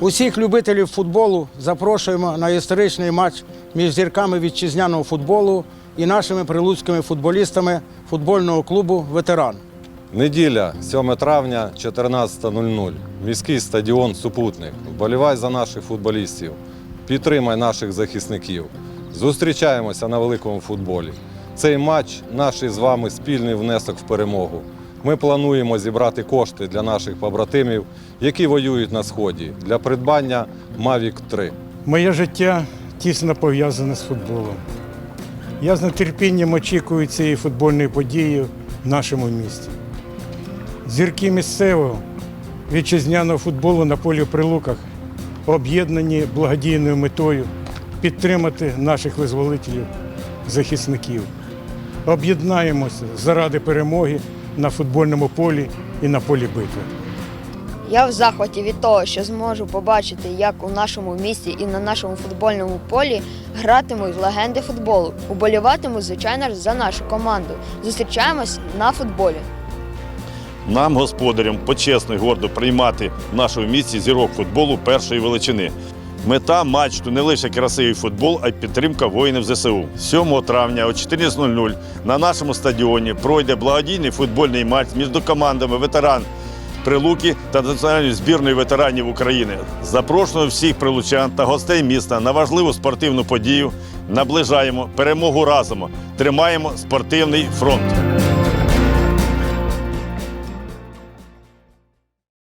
Усіх любителів футболу запрошуємо на історичний матч між зірками вітчизняного футболу і нашими прилуцькими футболістами футбольного клубу Ветеран. Неділя, 7 травня, 14.00. Міський стадіон Супутник. Вболівай за наших футболістів. Підтримай наших захисників. Зустрічаємося на великому футболі. Цей матч наш із вами спільний внесок в перемогу. Ми плануємо зібрати кошти для наших побратимів, які воюють на сході, для придбання Mavic 3. Моє життя тісно пов'язане з футболом. Я з нетерпінням очікую цієї футбольної події в нашому місті. Зірки місцевого вітчизняного футболу на полі Прилуках об'єднані благодійною метою підтримати наших визволителів, захисників. Об'єднаємося заради перемоги на футбольному полі і на полі битви. Я в захваті від того, що зможу побачити, як у нашому місті і на нашому футбольному полі гратимуть легенди футболу. Уболіватиму, звичайно ж, за нашу команду. Зустрічаємось на футболі. Нам, господарям, почесно і гордо приймати в нашому місті зірок футболу першої величини. Мета матчу не лише красивий футбол, а й підтримка воїнів ЗСУ. 7 травня о 14.00 на нашому стадіоні пройде благодійний футбольний матч між командами ветеран Прилуки та національною збірною ветеранів України. Запрошуємо всіх прилучан та гостей міста на важливу спортивну подію. Наближаємо перемогу разом. Тримаємо спортивний фронт.